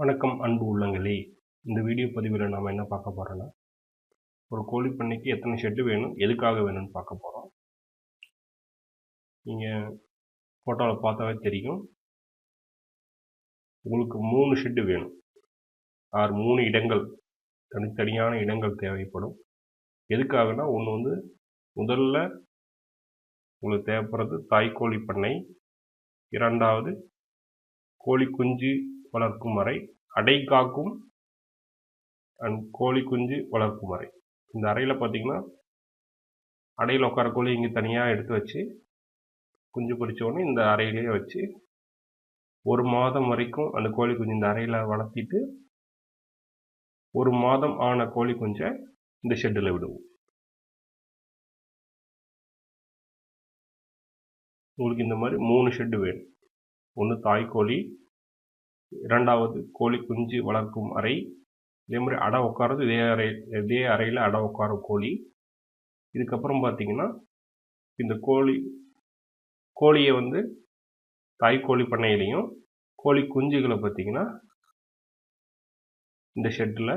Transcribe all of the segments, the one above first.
வணக்கம் அன்பு உள்ளங்களே. இந்த வீடியோ பதிவில் நாம் என்ன பார்க்க போகிறோன்னா ஒரு கோழி பண்ணைக்கு எத்தனை ஷெட்டு வேணும் எதுக்காக வேணும்னு பார்க்க போகிறோம் நீங்கள் ஃபோட்டோவில் பார்த்தாவே தெரியும். உங்களுக்கு மூணு ஷெட்டு வேணும். ஆறு மூணு இடங்கள் தனித்தனியான இடங்கள் தேவைப்படும். எதுக்காகனா ஒன்று வந்து முதல்ல உங்களுக்கு தேவைப்படுறது தாய்க்கோழி பண்ணை. இரண்டாவது கோழி குஞ்சு வளர்க்கும் அறை அடை காக்கும் அண்ட் கோழி குஞ்சு வளர்க்கும் அறை. இந்த அறையில் பார்த்தீங்கன்னா அடையில் உட்கார கோழி இங்கே தனியாக எடுத்து வச்சு குஞ்சு பொரிச்ச உடனே இந்த அறையிலேயே வச்சு ஒரு மாதம் வரைக்கும் அந்த கோழி குஞ்சு இந்த அறையில் வளர்த்திட்டு ஒரு மாதம் ஆன கோழி குஞ்சை இந்த ஷெட்டில் விடுவோம். உங்களுக்கு இந்த மாதிரி மூணு ஷெட்டு வேணும். ஒன்று தாய்க்கோழி இரண்டாவது கோழி குஞ்சு வளர்க்கும் அறை. இதே மாதிரி அடை உட்காரது இதே அறை இதே அறையில் அடை உட்காரும் கோழி. இதுக்கப்புறம் பார்த்தீங்கன்னா இந்த கோழி கோழியை வந்து தாய் கோழி பண்ணையிலையும் கோழி குஞ்சுகளை பார்த்தீங்கன்னா இந்த ஷெட்டில்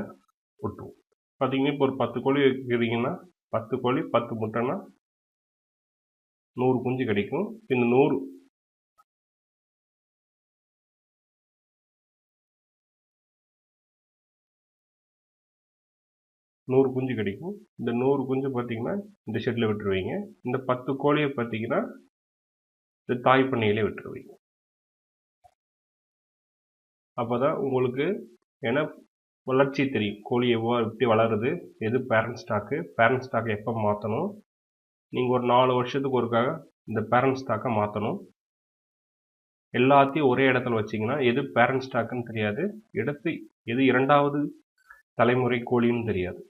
ஒட்டுவோம். பார்த்தீங்கன்னா இப்போ ஒரு பத்து கோழி வைக்கிறீங்கன்னா பத்து கோழி பத்து முட்டைன்னா நூறு குஞ்சு கிடைக்கும். இந்த நூறு நூறு குஞ்சு கிடைக்கும். இந்த நூறு குஞ்சு பார்த்தீங்கன்னா இந்த ஷெட்டில் விட்டுருவீங்க. இந்த பத்து கோழியை பார்த்தீங்கன்னா இந்த தாய் பண்ணையிலே விட்டுருவீங்க. அப்போ தான் உங்களுக்கு ஏன்னா வளர்ச்சி தெரியும். கோழி எவ்வளோ எப்படி வளருது எது பேரண்ட் ஸ்டாக்கு பேரண்ட் ஸ்டாக்கை எப்போ மாற்றணும் நீங்கள் ஒரு நாலு வருஷத்துக்கு ஒருக்காக இந்த பேரண்ட் ஸ்டாக்கை மாற்றணும் எல்லாத்தையும் ஒரே இடத்துல வச்சிங்கன்னா எது பேரண்ட் ஸ்டாக்குன்னு தெரியாது. எடுத்து எது இரண்டாவது தலைமுறை கோழின்னு தெரியாது.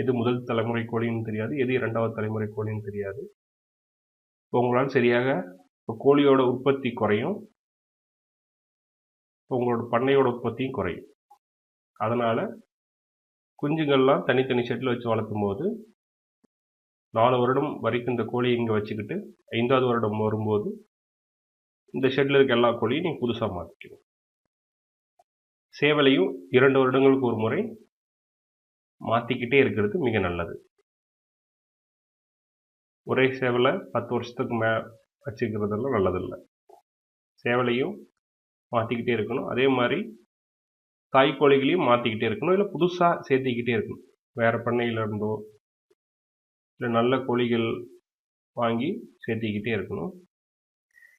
எது முதல் தலைமுறை கோழின்னு தெரியாது எது இரண்டாவது தலைமுறை கோழின்னு தெரியாது. இப்போ உங்களால் சரியாக இப்போ கோழியோட உற்பத்தி குறையும். உங்களோட பண்ணையோட உற்பத்தியும் குறையும். அதனால் குஞ்சுங்கள்லாம் தனித்தனி ஷெட்டில் வச்சு வளர்த்தும் போது நாலு வருடம் வரைக்கும் இந்த கோழியை இங்கே வச்சுக்கிட்டு ஐந்தாவது வருடம் வரும்போது இந்த ஷெட்டில் இருக்க எல்லா கோழியும் நீங்கள் புதுசாக மாற்றிக்கணும் சேவலையும் இரண்டு வருடங்களுக்கு ஒரு முறை மாற்றிக்கிட்டே இருக்கிறது மிக நல்லது. ஒரே சேவலை பத்து வருஷத்துக்கு மே வச்சுக்கிறதெல்லாம் நல்லதில்லை. சேவலையும் மாற்றிக்கிட்டே இருக்கணும். அதே மாதிரி தாய்க்கோழிகளையும் மாற்றிக்கிட்டே இருக்கணும். இல்லை புதுசாக சேர்த்திக்கிட்டே இருக்கணும். வேறு பண்ணையில் இருந்தோ இல்லை நல்ல கோழிகள் வாங்கி சேர்த்திக்கிட்டே இருக்கணும்.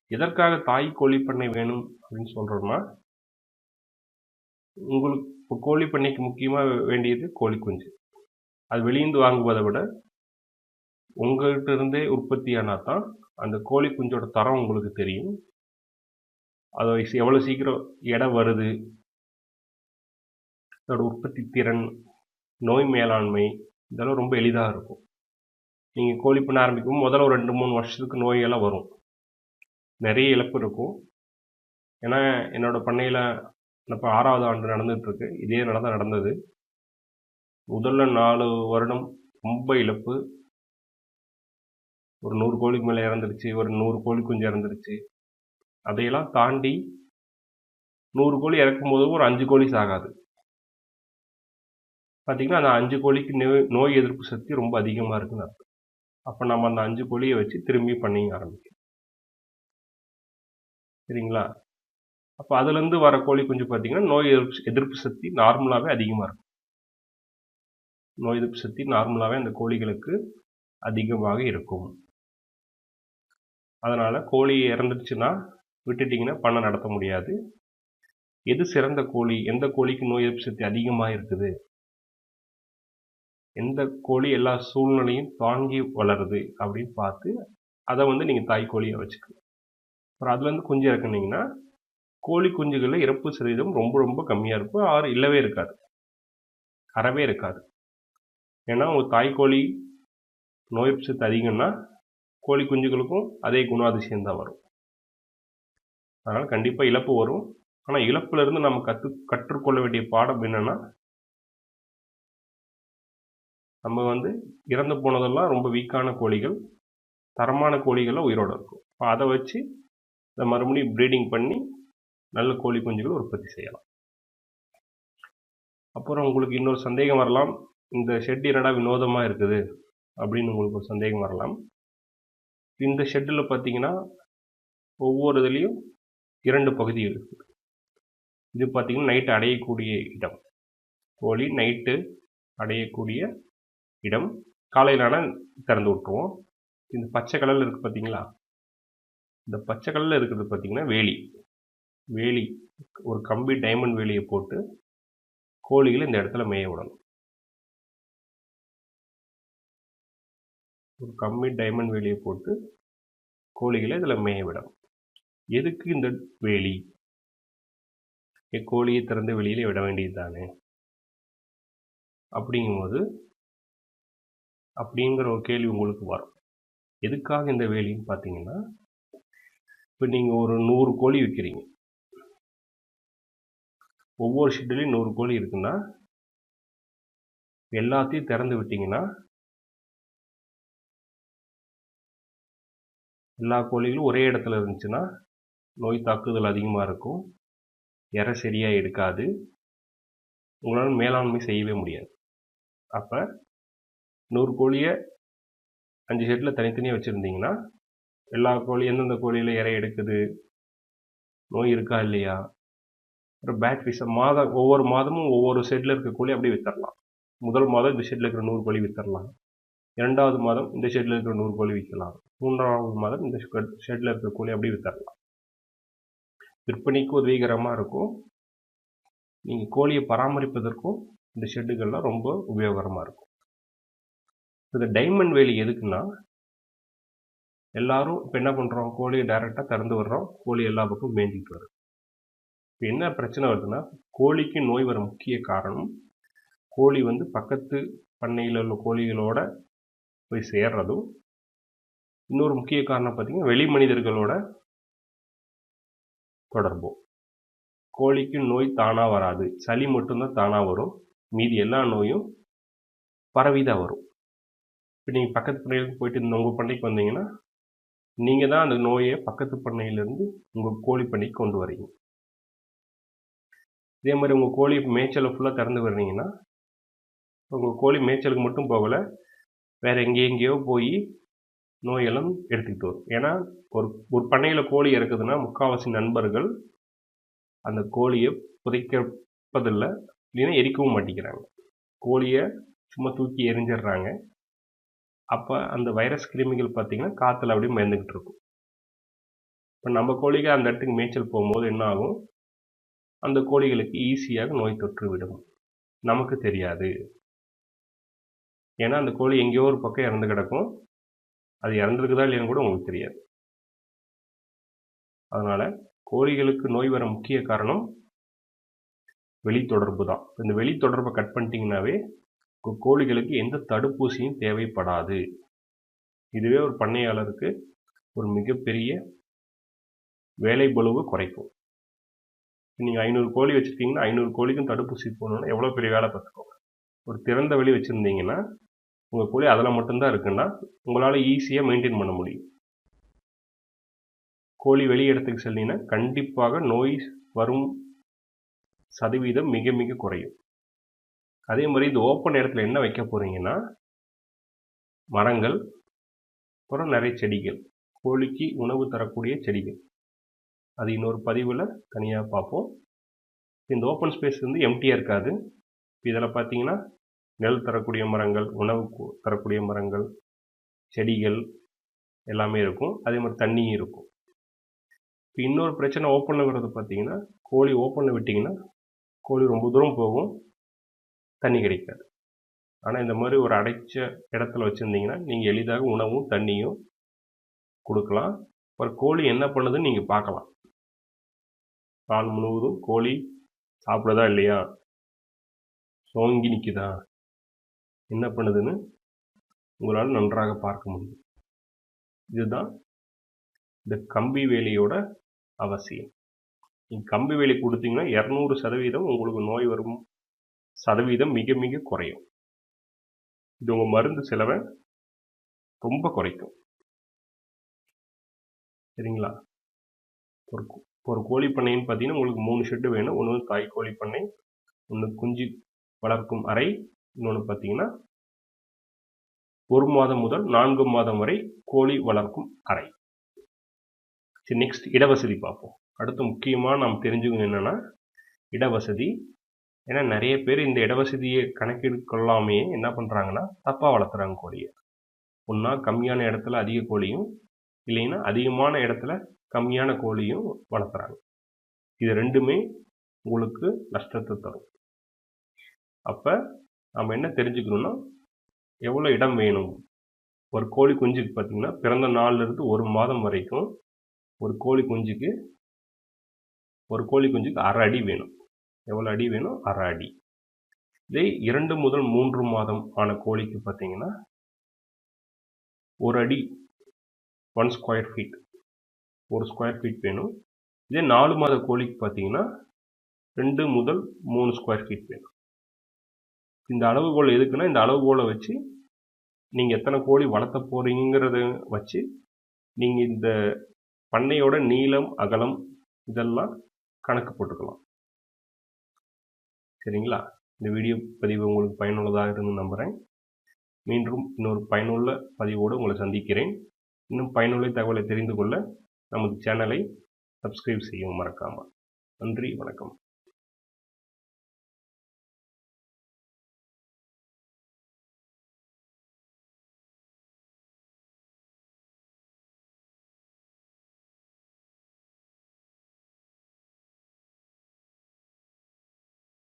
எதற்காக தாய் கோழி பண்ணை வேணும் அப்படின்னு சொல்கிறோம்னா உங்களுக்கு இப்போ கோழி பண்ணைக்கு முக்கியமாக வேண்டியது கோழி குஞ்சு. அது வெளியேந்து வாங்குவதை விட உங்கள்கிட்ட இருந்தே உற்பத்தி ஆனால் தான் அந்த கோழி குஞ்சோட தரம் உங்களுக்கு தெரியும். அது எவ்வளோ சீக்கிரம் எடை வருது. அதோட உற்பத்தி திறன் நோய் மேலாண்மை இதெல்லாம் ரொம்ப எளிதாக இருக்கும். நீங்கள் கோழி பண்ண ஆரம்பிக்கும் முதல்ல ஒரு ரெண்டு மூணு வருஷத்துக்கு நோயெல்லாம் வரும். நிறைய இழப்பு இருக்கும். ஏன்னா என்னோடய பண்ணையில் இப்போ ஆறாவது ஆண்டு நடந்துகிட்ருக்கு இதே நிலை தான் நடந்தது. முதல்ல நாலு வருடம் ரொம்ப இழப்பு. ஒரு நூறு கோழிக்கு மேலே இறந்துருச்சு ஒரு நூறு கோழி குஞ்சு இறந்துருச்சு. அதையெல்லாம் தாண்டி நூறு கோழி இறக்கும்போது ஒரு அஞ்சு கோழி சாகாது. பார்த்திங்கன்னா அந்த அஞ்சு கோழிக்கு நோய் நோய் எதிர்ப்பு சக்தி ரொம்ப அதிகமாக இருக்குன்னு அர்த்தம். அப்போ நம்ம அந்த அஞ்சு கோழியை வச்சு திரும்பி பண்ணிங்க ஆரம்பிக்கும் சரிங்களா? அப்போ அதுலேருந்து வர கோழி குஞ்சு பார்த்தீங்கன்னா நோய் எதிர்ப்பு எதிர்ப்பு சக்தி நார்மலாகவே அதிகமாக இருக்கும். நோய் எதிர்ப்பு சக்தி நார்மலாகவே அந்த கோழிகளுக்கு அதிகமாக இருக்கும். அதனால் கோழி இறந்துச்சுன்னா விட்டுட்டிங்கன்னா பண்ண நடத்த முடியாது. எது சிறந்த கோழி? எந்த கோழிக்கு நோய் எதிர்ப்பு சக்தி அதிகமாக இருக்குது? எந்த கோழி எல்லா சூழ்நிலையும் தாங்கி வளருது அப்படின்னு பார்த்து அதை வந்து நீங்கள் தாய் கோழியை வச்சுக்கணும். அப்புறம் அதுலேருந்து குஞ்சு இறக்குனீங்கன்னா கோழி குஞ்சுகளில் இறப்பு சதவீதம் ரொம்ப ரொம்ப கம்மியாக இருக்கும். ஆறு இல்லவே இருக்காது. அறவே இருக்காது. ஏன்னா உங்கள் தாய்க்கோழி நோய் சத்து அதிகம்னா கோழி குஞ்சுகளுக்கும் அதே குணாதிசயம் தான் வரும். அதனால் கண்டிப்பாக இழப்பு வரும். ஆனால் இழப்புலேருந்து நம்ம கற்று கற்றுக்கொள்ள வேண்டிய பாடம் என்னென்னா நம்ம வந்து இறந்து போனதெல்லாம் ரொம்ப வீக்கான கோழிகள் தரமான கோழிகள்லாம் உயிரோடு இருக்கும். அதை வச்சு இதை மறுபடியும் ப்ரீடிங் பண்ணி நல்ல கோழி குஞ்சுகள் உற்பத்தி செய்யலாம். அப்புறம் உங்களுக்கு இன்னொரு சந்தேகம் வரலாம். இந்த ஷெட் என்னடா வினோதமாக இருக்குது? அப்படின்னு உங்களுக்கு ஒரு சந்தேகம் வரலாம். இந்த ஷெட்டில் பார்த்தீங்கன்னா ஒவ்வொரு இதுலேயும் இரண்டு பகுதிகள் இருக்குது இது பார்த்தீங்கன்னா நைட்டு அடையக்கூடிய இடம். கோழி நைட்டு அடையக்கூடிய இடம். காலையிலான திறந்து விட்டுருவோம். இந்த பச்சை கலரில் இருக்குது பார்த்தீங்களா இந்த பச்சை கலரில் இருக்கிறது பார்த்தீங்கன்னா வேலி. வேலி ஒரு கம்பி டைமண்ட் வேலியை போட்டு கோழிகளை இந்த இடத்துல மேய விடணும். ஒரு கம்பி டைமண்ட் வேலியை போட்டு கோழிகளை இதில் மேய விடணும். எதுக்கு இந்த வேலி? கோழியை திறந்த வெளியில் விட வேண்டியது தானே? அப்படிங்கும்போது அப்படிங்கிற ஒரு கேள்வி உங்களுக்கு வரும். எதுக்காக இந்த வேலின்னு பார்த்தீங்கன்னா இப்போ நீங்கள் ஒரு நூறு கோழி விற்கிறீங்க. ஒவ்வொரு ஷெட்லேயும் நூறு கோழி இருக்குன்னா எல்லாத்தையும் திறந்து விட்டிங்கன்னா எல்லா கோழிகளும் ஒரே இடத்துல இருந்துச்சுன்னா நோய் தாக்குதல் அதிகமாக இருக்கும். இறை சரியாக எடுக்காது. உங்களால் மேலாண்மை செய்யவே முடியாது. அப்போ நூறு கோழியை அஞ்சு ஷெட்டில் தனித்தனியாக வச்சுருந்தீங்கன்னா எல்லா கோழி எந்தெந்த கோழியில் இறை எடுக்குது நோய் இருக்கா இல்லையா அப்புறம் பேட் ஃபீஸை மாதம் ஒவ்வொரு மாதமும் ஒவ்வொரு ஷெட்டில் இருக்க கோழி அப்படியே வித்தரலாம். முதல் மாதம் இந்த ஷெட்டில் இருக்கிற நூறு கோழி வித்தரலாம். இரண்டாவது மாதம் இந்த ஷெட்டில் இருக்கிற நூறு கோழி விற்கலாம் மூன்றாவது மாதம் இந்த ஷெட்டில் இருக்கிற கோழி அப்படியே வித்தரலாம். விற்பனைக்கு உதவிகரமாக இருக்கும். நீங்கள் கோழியை பராமரிப்பதற்கும் இந்த ஷெட்டுகள்லாம் ரொம்ப உபயோகரமாக இருக்கும். இந்த டைமண்ட் வேலி எதுக்குன்னா எல்லாரும் இப்போ என்ன பண்ணுறோம் கோழியை டைரெக்டாக திறந்து விடுறோம். கோழி எல்லா பக்கம் மேய்ஞ்சிட்டு வரும் இப்போ என்ன பிரச்சனை வருதுன்னா கோழிக்கு நோய் வர முக்கிய காரணம் கோழி வந்து பக்கத்து பண்ணையில் உள்ள கோழிகளோட போய் சேர்றதும் இன்னொரு முக்கிய காரணம் பார்த்தீங்கன்னா வெளி மனிதர்களோட தொடர்பும். கோழிக்கு நோய் தானாக வராது. சளி மட்டும்தான் தானாக வரும். மீதி எல்லா நோயும் பரவிதான் வரும். இப்போ நீங்கள் பக்கத்து பண்ணையிலேருந்து போயிட்டு இந்த உங்கள் பண்ணைக்கு வந்தீங்கன்னா நீங்கள் தான் அந்த நோயை பக்கத்து பண்ணையிலேருந்து உங்கள் கோழி பண்ணைக்கு கொண்டு வரீங்க. இதே மாதிரி உங்கள் கோழி மேய்ச்சலை ஃபுல்லாக திறந்து வர்றீங்கன்னா உங்கள் கோழி மேய்ச்சலுக்கு மட்டும் போகலை. வேறு எங்கேயோ எங்கேயோ போய் நோயெல்லாம் எடுத்துக்கிட்டு வரும். ஏன்னா ஒரு ஒரு பண்ணையில் கோழி இறக்குதுன்னா முக்கால்வாசி நண்பர்கள் அந்த கோழியை புதைக்கப்பதில்லை இல்லைன்னா எரிக்கவும் மாட்டேங்கிறாங்க. கோழியை சும்மா தூக்கி எரிஞ்சிடுறாங்க. அப்போ அந்த வைரஸ் கிருமிகள் பார்த்திங்கன்னா காற்றுல அப்படியே மயந்துக்கிட்டு இருக்கும். இப்போ நம்ம கோழிகள் அந்த இடத்துக்கு மேய்ச்சல் போகும்போது என்ன ஆகும்? அந்த கோழிகளுக்கு ஈஸியாக நோய் தொற்று விடும். நமக்கு தெரியாது. ஏன்னா அந்த கோழி எங்கேயோ ஒரு பக்கம் இறந்து கிடக்கும். அது இறந்துருக்குதா இல்லைன்னு கூட உங்களுக்கு தெரியாது. அதனால் கோழிகளுக்கு நோய் வர முக்கிய காரணம் வெளித்தொடர்பு தான். இந்த வெளித்தொடர்பை கட் பண்ணிட்டீங்கன்னாவே கோழிகளுக்கு எந்த தடுப்பூசியும் தேவைப்படாது. இதுவே ஒரு பண்ணையாளருக்கு ஒரு மிகப்பெரிய வேலை பளுவை குறைக்கும். நீங்கள் ஐநூறு கோழி வச்சுருக்கீங்கன்னா ஐநூறு கோழிக்கும் தடுப்பூசி போடணும்னா எவ்வளோ பெரிய வேலை பார்த்துக்கோங்க. ஒரு திறந்த வெளி வச்சுருந்தீங்கன்னா உங்கள் கோழி அதில் மட்டும்தான் இருக்குன்னா உங்களால் ஈஸியாக மெயின்டைன் பண்ண முடியும். கோழி வெளி இடத்துக்கு செல்லிங்கன்னா கண்டிப்பாக நோய் வரும் சதவீதம் மிக மிக குறையும். அதே மாதிரி இந்த ஓப்பன் இடத்துல என்ன வைக்க போகிறீங்கன்னா மரங்கள் அப்புறம் நிறைய செடிகள். கோழிக்கு உணவு தரக்கூடிய செடிகள். அது இன்னொரு பதிவில் தனியாக பார்ப்போம். இந்த ஓப்பன் ஸ்பேஸ் வந்து எம்டியாக இருக்காது. இதில் பார்த்தீங்கன்னா நெல் தரக்கூடிய மரங்கள் உணவு தரக்கூடிய மரங்கள் செடிகள் எல்லாமே இருக்கும். அதே மாதிரி தண்ணியும் இருக்கும். இப்போ இன்னொரு பிரச்சனை ஓப்பனில் விடுறது பார்த்தீங்கன்னா கோழி ஓப்பனில் விட்டிங்கன்னா கோழி ரொம்ப தூரம் போகும். தண்ணி கிடைக்காது. ஆனால் இந்த மாதிரி ஒரு அடைச்ச இடத்துல வச்சுருந்தீங்கன்னா நீங்கள் எளிதாக உணவும் தண்ணியும் கொடுக்கலாம். அப்புறம் கோழி என்ன பண்ணுதுன்னு நீங்கள் பார்க்கலாம். கால் முழுவதும் கோழி சாப்பிடுதா இல்லையா? சோங்கி நிற்குதா என்ன பண்ணுதுன்னு உங்களால் நன்றாக பார்க்க முடியும். இதுதான் இந்த கம்பி வேலியோட அவசியம். நீங்கள் கம்பி வேலி கொடுத்தீங்கன்னா இரநூறு சதவீதம் உங்களுக்கு நோய் வரும் சதவீதம் மிக மிக குறையும். இது உங்கள் மருந்து செலவை ரொம்ப குறைக்கும். சரிங்களா? பொறுக்கும். ஒரு கோழி பண்ணைன்னு பார்த்தீங்கன்னா உங்களுக்கு மூணு ஷெட்டு வேணும். ஒன்று தாய் கோழி பண்ணை ஒன்று குஞ்சு வளர்க்கும் அறை இன்னொன்று பார்த்தீங்கன்னா ஒரு மாதம் முதல் நான்கு மாதம் வரை கோழி வளர்க்கும் அறை. சரி நெக்ஸ்ட் இடவசதி பார்ப்போம். அடுத்து முக்கியமாக நாம் தெரிஞ்சுக்கணும் என்னென்னா இடவசதி. ஏன்னா நிறைய பேர் இந்த இடவசதியை கணக்கெடு கொள்ளாமையே என்ன பண்ணுறாங்கன்னா தப்பாக வளர்த்துறாங்க கோழியை. ஒன்றா கம்மியான இடத்துல அதிக கோழியும் இல்லைன்னா அதிகமான இடத்துல கம்மியான கோழியும் வளர்த்துறாங்க இது ரெண்டுமே உங்களுக்கு நஷ்டத்தை தரும். அப்போ நம்ம என்ன தெரிஞ்சுக்கணுன்னா எவ்வளோ இடம் வேணும்? ஒரு கோழி குஞ்சுக்கு பார்த்திங்கன்னா பிறந்த நாள்லேருந்து ஒரு மாதம் வரைக்கும் ஒரு கோழி குஞ்சுக்கு ஒரு கோழி குஞ்சுக்கு அரை அடி வேணும். எவ்வளோ அடி வேணும்? அரை அடி. இதே இரண்டு முதல் மூன்று மாதம் ஆன கோழிக்கு பார்த்தீங்கன்னா ஒரு அடி ஒன் ஸ்கொயர் ஃபீட் ஒரு ஸ்கொயர் ஃபீட் வேணும். இதே நாலு மாத கோழிக்கு பார்த்தீங்கன்னா ரெண்டு முதல் மூணு ஸ்கொயர் ஃபீட் வேணும். இந்த அளவுகோல் எதுக்குன்னா இந்த அளவுகோலை வச்சு நீங்கள் எத்தனை கோழி வளர்த்த போகிறீங்கிறத வச்சு நீங்கள் இந்த பண்ணையோட நீளம் அகலம் இதெல்லாம் கணக்கு போட்டுக்கலாம். சரிங்களா? இந்த வீடியோ பதிவு உங்களுக்கு பயனுள்ளதாக இருந்து நம்புகிறேன் மீண்டும் இன்னொரு பயனுள்ள பதிவோடு உங்களை சந்திக்கிறேன். இன்னும் பயனுள்ள தகவலை தெரிந்து கொள்ள நமது சேனலை சப்ஸ்கிரைப் செய்யவும் மறக்காமல் நன்றி வணக்கம்.